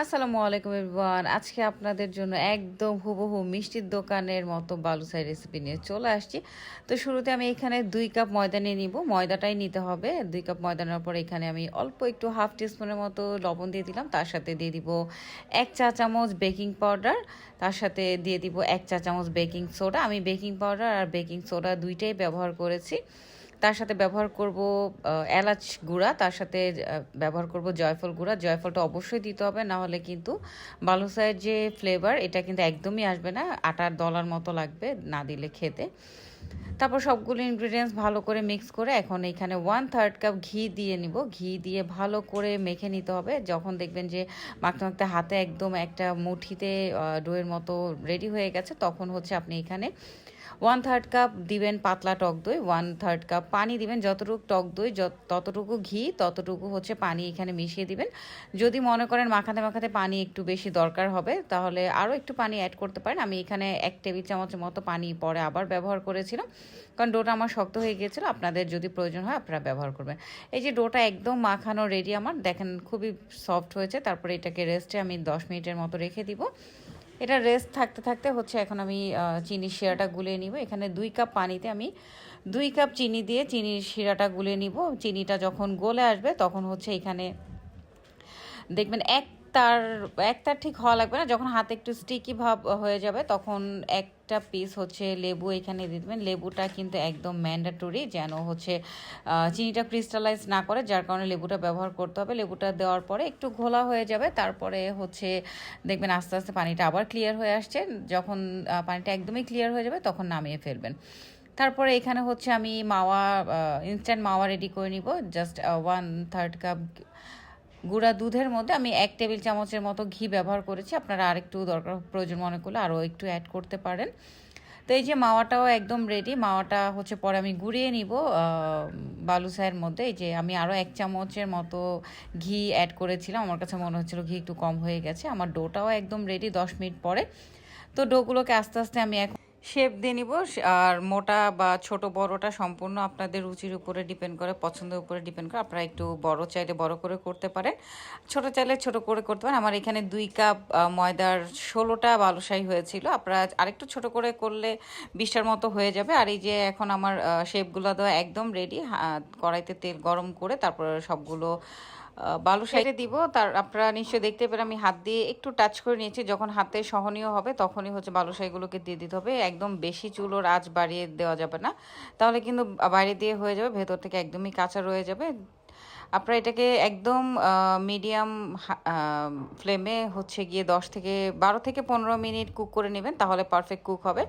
আসসালামু আলাইকুম এভরিওয়ান। আজকে আপনাদের জন্য একদম হুবহু মিষ্টির দোকানের মতো বালুসাই রেসিপি নিয়ে চলে আসছি। তো শুরুতে আমি এখানে দুই কাপ ময়দা নিয়ে নিব। ময়দাটাই নিতে হবে। দুই কাপ ময়দা নেওয়ার পর এখানে আমি অল্প একটু হাফ টিস্পুনের মতো লবণ দিয়ে দিলাম। তার সাথে দিয়ে দিব এক চা চামচ বেকিং পাউডার। তার সাথে দিয়ে দিব এক চা চামচ বেকিং সোডা। আমি বেকিং পাউডার আর বেকিং সোডা দুইটাই ব্যবহার করেছি। তার সাথে ব্যবহার করব এলাচ গুঁড়া, তার সাথে ব্যবহার করব জয়ফল গুঁড়া। জয়ফলটা অবশ্যই দিতে হবে, না হলে কিন্তু বালুসায়ের যে ফ্লেভার এটা কিন্তু একদমই আসবে না। আটার দলার মতো লাগবে, না দিলে খেতে। তারপর সবগুলো ইনগ্রিডিয়েন্টস ভালো করে মিক্স করে এখন এখানে ওয়ান থার্ড কাপ ঘি দিয়ে নিব। ঘি দিয়ে ভালো করে মেখে নিতে হবে। যখন দেখবেন যে মাখতে মাখতে হাতে একদম একটা মুঠিতে ডোয়ের মতো রেডি হয়ে গেছে, তখন হচ্ছে আপনি এখানে ওয়ান থার্ড কাপ দিবেন পাতলা টক দই ওয়ান থার্ড কাপ পানি দিবেন, যতটুকু টক দই ততটুকু ঘি, ততটুকু হচ্ছে পানি এখানে মিশিয়ে দিবেন। যদি মনে করেন মাখাতে মাখাতে পানি একটু বেশি দরকার হবে, তাহলে আরও একটু পানি অ্যাড করতে পারেন। আমি এখানে এক টেবিল চামচের মতো পানি পরে আবার ব্যবহার করেছিলাম। কারণ ডোটা আমার শক্ত হয়ে গিয়েছিল, আপনাদের যদি প্রয়োজন হয় আপনারা ব্যবহার করবেন। এই যে ডোটা একদম মাখানো রেডি আমার, দেখেন খুবই সফট হয়েছে, তারপরে এটাকে রেস্টে আমি দশ মিনিটের মতো রেখে দিব। এটা রেস্ট থাকতে থাকতে হচ্ছে এখন আমি চিনির শিরাটা গুলে নিব। এখানে দুই কাপ পানিতে আমি দুই কাপ চিনি দিয়ে চিনির শিরাটা গুলে নিব। চিনিটা যখন গলে আসবে তখন হচ্ছে এখানে দেখবেন এক তার এক তার ঠিক হওয়া লাগবে না। যখন হাতে একটু স্টিকি ভাব হয়ে যাবে, তখন একটা পিস হচ্ছে লেবু এখানে দিয়ে দেবেন। লেবুটা কিন্তু একদম ম্যান্ডাটরি যেন হচ্ছে চিনিটা ক্রিস্টালাইজ না করে, যার কারণে লেবুটা ব্যবহার করতে হবে। লেবুটা দেওয়ার পরে একটু ঘোলা হয়ে যাবে, তারপরে হচ্ছে, দেখবেন আস্তে আস্তে পানিটা আবার ক্লিয়ার হয়ে আসছে। যখন পানিটা একদমই ক্লিয়ার হয়ে যাবে, তখন নামিয়ে ফেলবেন। তারপরে এখানে হচ্ছে আমি মাওয়া ইনস্ট্যান্ট মাওয়া রেডি করে নিব। জাস্ট ওয়ান থার্ড কাপ গুঁড়া দুধের মধ্যে আমি এক টেবিল চামচের মতো ঘি ব্যবহার করেছি। আপনারা আরেকটু দরকার প্রয়োজন মনে করলে আরও একটু অ্যাড করতে পারেন। তো এই যে মাওয়াটাও একদম রেডি মাওয়াটা হচ্ছে পরে আমি গুঁড়িয়ে নিব বালুসায়ের মধ্যে। এই যে আমি আরও এক চামচের মতো ঘি অ্যাড করেছিলাম। আমার কাছে মনে হচ্ছিল ঘি একটু কম হয়ে গেছে। আমার ডোটাও একদম রেডি দশ মিনিট পরে। তো ডোগুলোকে আস্তে আস্তে আমি এখন শেপ দিয়ে নিব। আর মোটা বা ছোট বড়টা সম্পূর্ণ আপনাদের রুচির উপরে ডিপেন্ড করে, পছন্দের উপরে ডিপেন্ড করে। আপনারা একটু বড় চাইলে বড় করে করতে পারেন। ছোট চাইলে ছোট করে করতে পারেন। আমার এখানে দুই কাপ ময়দার ষোলোটা বালুশাহী হয়েছিল। আপনারা আরেকটু ছোট করে করলে বিশটার মতো হয়ে যাবে। আর এই যে এখন আমার শেপগুলো দেওয়া একদম রেডি কড়াইতে তেল গরম করে তারপরে সবগুলো বালু সাইডে দিব, তার আপনারা নিশ্চয়ই দেখতে পেরে আমি হাত দিয়ে একটু টাচ করে নিয়েছি, যখন হাতে সহনীয় হবে তখনই হচ্ছে বালুশাইগুলোকে দিয়ে দিতে হবে, একদম বেশি চুলোর আঁচ বাড়িয়ে দেওয়া যাবে না, তাহলে কিন্তু বাইরে দিয়ে হয়ে যাবে, ভেতর থেকে একদমই কাঁচা রয়ে যাবে। আপনারা এটাকে একদম মিডিয়াম ফ্লেমে হচ্ছে গিয়ে দশ থেকে বারো থেকে পনেরো মিনিট কুক করে নেবেন, তাহলে পারফেক্ট কুক হবে।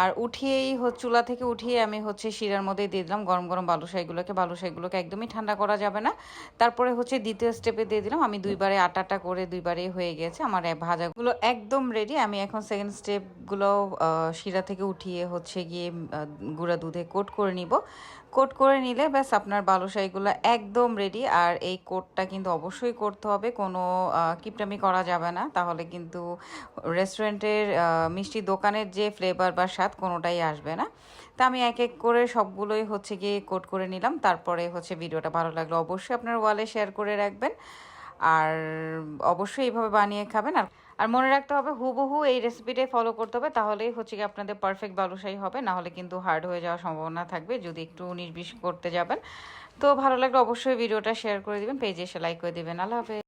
আর উঠিয়েই চুলা থেকে উঠিয়ে আমি হচ্ছে শিরার মধ্যে দিয়ে দিলাম। গরম গরম বালুশাইগুলোকে বালুশাইগুলোকে একদমই ঠান্ডা করা যাবে না। তারপরে হচ্ছে দ্বিতীয় স্টেপে দিয়ে দিলাম। আমি দুইবারে আটাটা করে দুইবারে হয়ে গেছে আমার ভাজাগুলো একদম রেডি আমি এখন সেকেন্ড স্টেপগুলো শিরা থেকে উঠিয়ে হচ্ছে গিয়ে গুঁড়া দুধে কোট করে নিব। কোট করে নিলে ব্যাস আপনার বালুশাইগুলো একদম রেডি আর এই কোটটা কিন্তু অবশ্যই করতে হবে। কোনো কিপটামি করা যাবে না। তাহলে কিন্তু রেস্টুরেন্টের মিষ্টি দোকানের যে ফ্লেভার বা স্বাদ কোনোটাই আসবে না। তা আমি এক এক করে সবগুলোই হচ্ছে গিয়ে কোট করে নিলাম। তারপরে হচ্ছে ভিডিওটা ভালো লাগল অবশ্যই আপনার ওয়ালে শেয়ার করে রাখবেন। আর অবশ্যই এইভাবে বানিয়ে খাবেন। আর আর মনে রাখতে হবে, হুবহু এই রেসিপিটাই ফলো করতে হবে, তাহলেই হচ্ছে কি আপনাদের পারফেক্ট বালুশাহী হবে। না হলে কিন্তু হার্ড হয়ে যাওয়ার সম্ভাবনা থাকবে, যদি একটু উনিশ বিশ করতে যাবেন। তো ভালো লাগলে অবশ্যই ভিডিওটা শেয়ার করে দিবেন পেজে এসে লাইক করে দিবেন। আল্লাহ হাফেজ।